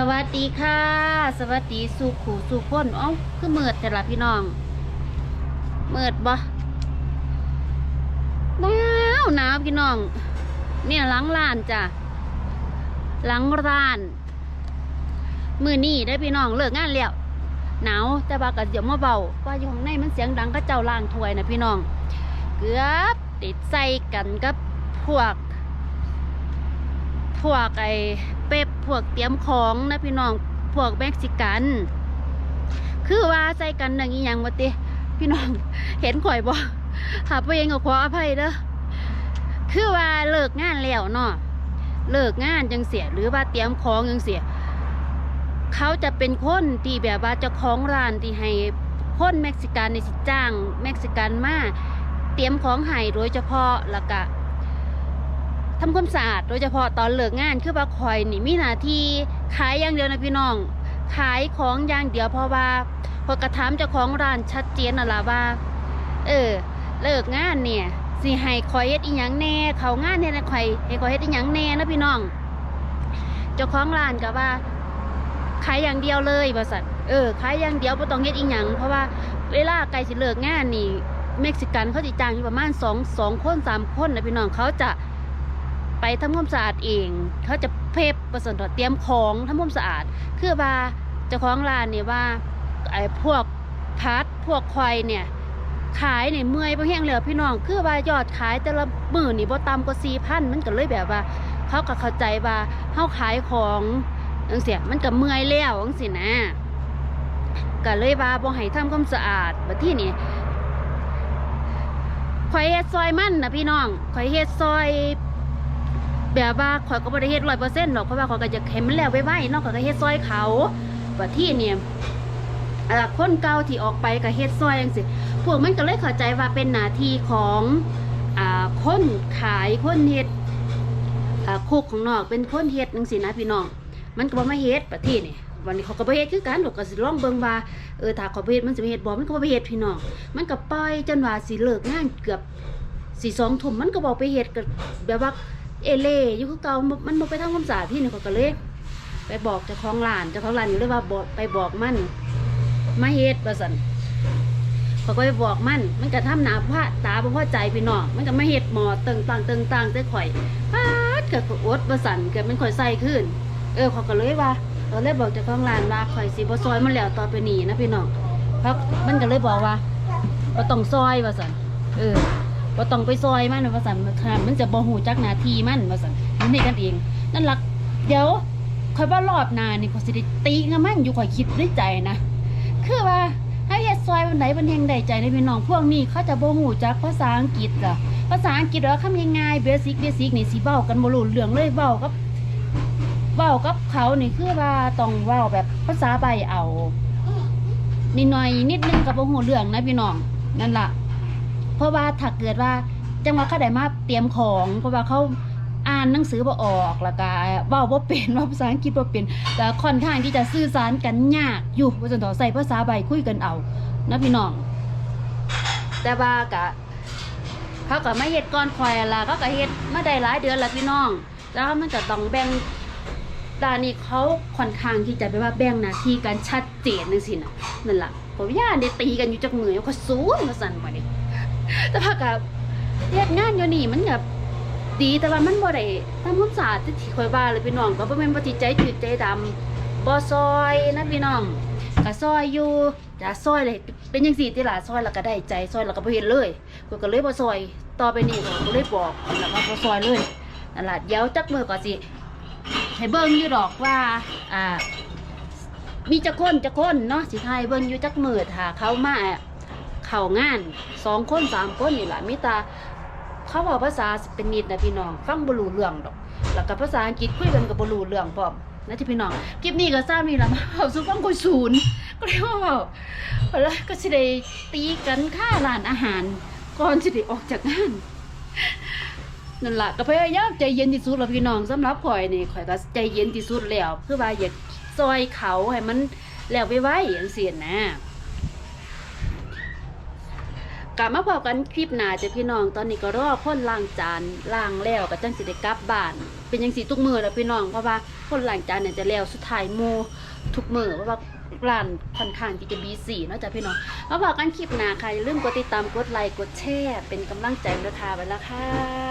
สวัสดีค่ะ สวัสดีสุขูสุพ้นเอ้าคือเมิดแต่ละพี่น้องเมิดบ่หนาวหนาวพี่น้อง เนี่ยหลังร้านจ้ะหลังร้าน มือนี่ได้พี่น้องเลิกงานแล้วหนาวแต่ว่าก็เดี๋ยวมาเบาว่าอยู่ข้างในมันเสียงดังก็เจ้าล่างถ้วยนะพี่น้อง เกือบติดใส่กันกับพวก พวกไอ พวกเตรียมของนะพี่น้องพวกเม็กซิกัน คือว่าใส่กันหนึ่งอีหยังวะติพี่น้องเห็นข่อยบ่หาไปเองก็ขออภัยเด้อคือว่าเลิกงานแล้วเนาะเลิกงานจังเสียหรือว่าเตรียมของจังเสียเขาจะเป็นคนที่แบบว่าเจ้าของร้านที่ให้คนเม็กซิกันในสิจ้างเม็กซิกันมาเตรียมของให้โดยเฉพาะแล้วก็ ทำความสะอาดโดยเฉพาะตอนเลิกงานคือว่าคอยนี่มีหน้าที่ขายอย่างเดียวนะพี่น้อง ขายของอย่างเดียวเพราะว่าพอกระทำเจ้าของร้านชัดเจนน่ะล่ะว่า เออ เลิกงานเนี่ยสิให้คอยเฮ็ดอีหยังแน่ เขางานเนี่ยนะคอยให้คอยเฮ็ดอีหยังแน่นะพี่น้อง เจ้าของร้านก็ว่า ขายอย่างเดียวเลยบริษัทเออขายอย่างเดียวบ่ต้องเฮ็ดอีหยังเพราะว่าเวลาใกลสิเลิกงานนี่เม็กซิกันเขาสิจ้างอยู่ประมาณสองสองคนสามคนนะพี่น้องเขาจะ ไปทำความสะอาดเอง เขาจะเพบประสนเตรียมของทำความสะอาด คือว่าเจ้าของร้านเนี่ยว่าไอ้พวกพัดพวกควายเนี่ยขายเนี่ยเมื่อยบ่แห้งเหลือพี่น้อง คือว่ายอดขายแต่ละมื้อนี่บ่ต่ำกว่า4,000มันก็เลยแบบว่า เขาก็เข้าใจว่าเฮาขายของจังซี่มันก็เมื่อยแล้วจังซี่นะก็เลยว่าบ่ให้ทำความสะอาดบัดที่นี้ข่อยเฮ็ดซอยมันนะพี่น้องข่อยเฮ็ดซอย แบบว่าข่อยก็บ่ได้เฮ็ดร้อยเปอร์เซ็นต์หรอกเพราะว่าข่อยก็จะเข็มนแล้วไว้ๆเนาะข่อยก็เฮ็ดซอยเขาว่าที่เนี่ยอ่าคนเก่าที่ออกไปก็เฮ็ดซอยจังซี่พวกมันก็เลยเข้าใจว่าเป็นหน้าที่ของอ่าคนขายคนเฮ็ดอ่าคุกของนอกเป็นคนเฮ็ดจังซี่นะพี่น้องมันก็บ่มาเฮ็ดประเทศนี่วันนี้เขาก็บ่เฮ็ดคือกันดอกก็สิลองเบิ่งว่าเออถ้าเขาบ่เฮ็ดมันสิบ่เฮ็ดบ่มันก็บ่ไปเฮ็ดพี่น้องมันก็ปล่อยจนว่าสิเลิกงานเกือบสิสองทุ่มมันก็บ่ไปเฮ็ดก็แบบว่า เอเล่อยู่คือเก่ามันมันบ่ไปทำความสะอาดพี่นี่เขาก็เลย ไปบอกเจ้าของร้านเจ้าของร้านก็เลยว่าบอกไปบอกมันมาเฮ็ดว่าซั่นเขาก็ไปบอกมัน มันก็ทำหนาพระตาบ่พอใจพี่น้องมันก็มาเฮ็ดหมอตึงตังตึงตังแต่ข่อยปาดก็อดว่าซั่นก็มันข่อยใส่ขึ้น เออเขาก็เลยว่าเราเลยบอกเจ้าของร้านว่าข่อยสิบ่ซอยมันแล้วต่อไปนี้นะพี่น้องเพราะมันก็เลยบอกว่าบ่ต้องซอยว่าซั่นเออ ว่าต้องไปซอยมันว่าสันค่ะมันจะบ่หูจักหนาทีมันว่าสันมันนี่กันเอง นั่นลักเดี๋ยวคอยว่ารอบหนานี่เขาสิได้ตีกับมันอยู่คอยคิดด้วยใจนะคือว่าให้เฮ็ดซอยวันไหนวันเฮงได้ใจในพี่น้องพวกนี้เขาจะบ่หูจักภาษาอังกฤษล่ะภาษาอังกฤษว่าคำง่ายๆเบสิกเบสิกนี่สิเว้ากันบ่รู้เรื่องเลยเว้ากับเว้ากับเขานี่คือว่าต้องเว้าแบบภาษาใบเอานิดหน่อยนิดนึงกับบ่หูเรื่องนะพี่น้องนั่นล่ะ เพราะว่าถ้าเกิดว่าจังหวะเขาได้มาเตรียมของเพราะว่าเขาอ่านหนังสือบ่ออกแล้วก็เว้าบ่เป็นว่าภาษาอังกฤษบ่เป็นแต่ค่อนข้างที่จะสื่อสารกันยากอยู่ว่าจนต่อใส่ภาษาใบคุยกันเอานะพี่น้อง แต่ว่าก็เขาก็ไม่เฮ็ดก่อนคอยล่ะเขาก็เฮ็ดมาได้หลายเดือนแล้วพี่น้อง แล้วมันก็ต้องแบ่งด้านี้เขาค่อนข้างที่จะแบบว่าแบ่งหน้าที่กันชัดเจนจังซี่น่ะนั่นล่ะผมย่านได้ตีกันอยู่จักมือเขาสูนว่าซั่นว่านี่ แต่พากับเฮ็ดงานอยู่นี่มันแบบดีแต่ว่ามันบ่ได้ทำความสะอาดที่ข่อยว่าเลยพี่น้องก็บ่แม่นบ่ติดใจจืดใจดำบ่ซอยนะพี่น้องก็ซอยอยู่จะซอยเลยเป็นจังซี่ติล่ะซอยแล้วก็ได้ใจซอยแล้วก็บ่เฮ็ดเลยก็ก็เลยบ่ซอยต่อไปนี้ก็ก็เลยบอกแล้วว่าบ่ซอยเลยนั่นล่ะเดี๋ยวจักมื้อก็สิให้เบิ่งอยู่ดอกว่าอ่ามีจักคนจักคนเนาะสิทายเบิ่งอยู่จักมื้อถ้าเขามา เข้างานสองคนสามคนนี่แหละมิตาเขาบอกภาษาเป็นิดนะพี่น้อง ฟังบรูเรื่องดอก แล้วก็ภาษาอังกฤษคุยกันกับบรูเรื่องพร้อมนะที่พี่น้องคลิปนี้ก็ทราบนี่และมาเอาสุฟังคุยศูนย์ก็เลยว่าแล้วก็สิได้ตีกันค่าร้านอาหาร ก่อนสิได้ออกจากงานนั่นแหละก็พยายามใจเย็นที่สุดแล้วพี่น้องสำหรับข่อยนี่ข่อยก็ใจเย็นที่สุดแล้วเพื่อว่าอยากซอยเขาให้มันแล้วไวๆอย่างเสียนะ กลับมาพบกันคลิปหน้าจ้ะพี่น้องตอนนี้ก็รอคนล้างจานล้างแล้วก็จังสิได้กลับบ้าน เป็นยังสีทุกมือแล้วพี่น้องเพราะว่าคนล้างจานเนี่ยจะแล้วสุดท้ายหมู่ทุกมือเพราะว่าร้านค่อนข้างที่จะบีสีนาะจ้ะพี่น้องมาบอกกันคลิปหน้าค่ะอย่าลืมกดติดตามกดไลค์กดแชร์เป็นกำลังใจด้วยค่ะไปแล้วค่ะ